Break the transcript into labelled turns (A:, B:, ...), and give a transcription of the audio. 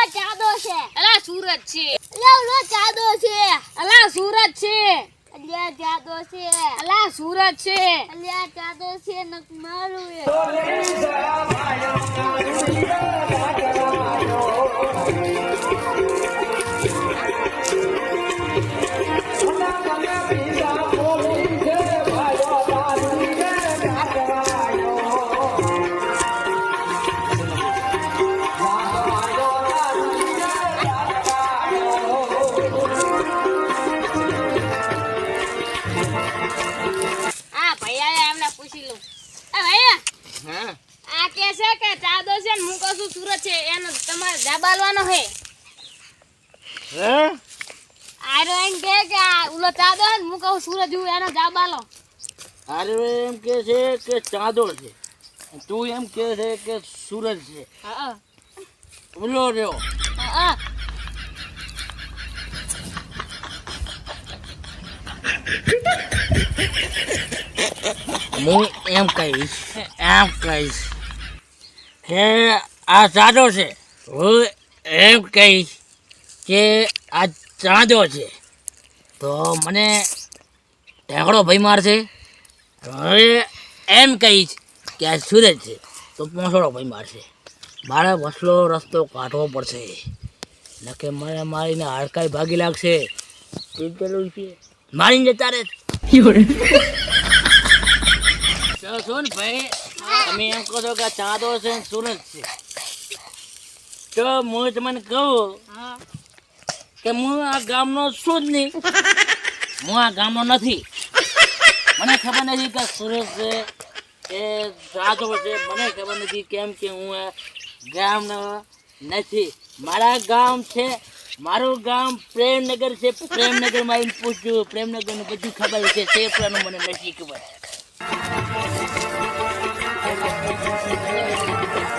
A: ઓલો ચાદો છે.
B: અલા સુરત છે.
A: અલ્યા ઓલો ચાદો છે.
B: અલા સુરત છે.
A: અલ્યા ચાદો છે.
B: અલા સુરત છે.
A: અલ્યા ચાદો છે નક મારું
B: પૂછી લઉં.
C: હા.
B: આ કે છે કે ચાદો છે ને હું કહું સુરત છે એનો તમારે જાબાલવાનો હે.
C: હે?
B: આરો એમ કે કે ઉલો ચાદો ને હું કહું સુરત જેવું એનો જાબાલો
C: અરે એમ કે છે કે ચાંદો છે. તું એમ કે છે કે સુરજ છે.
B: હા
C: બોલો રહ્યો.
B: હા.
C: હું એમ કહીશ એમ કહીશ કે આ ચાંદો છે. હું એમ કહીશ કે આ ચાંદો છે. તો મને ઢેકડો ભાઈ મારશે. હવે એમ કહીશ કે આ સુરજ છે. તો પોસડો ભાઈ મારશે. મારે વસલો રસ્તો કાઢવો પડશે. નકે મને મારીને હાડકાઈ ભાગી લાગશે. પેલું મારીને જતા રહે સુન ભાઈ? તમે એમ કહો છો કે ચાંદો છે ને સુરજ છે. તો હું તમને કહું કે હું આ ગામનો છું જ નહીં. હું આ ગામનો નથી. મને ખબર નથી કે સુરત છે એ ચાંદો છે. મને ખબર નથી કેમ કે હું આ ગામનો નથી. મારા ગામ છે મારું ગામ પ્રેમનગર છે. પ્રેમનગરમાં આવીને પૂછ્યું પ્રેમનગરનું બધું ખબર છે. તે પણ મને નથી ખબર.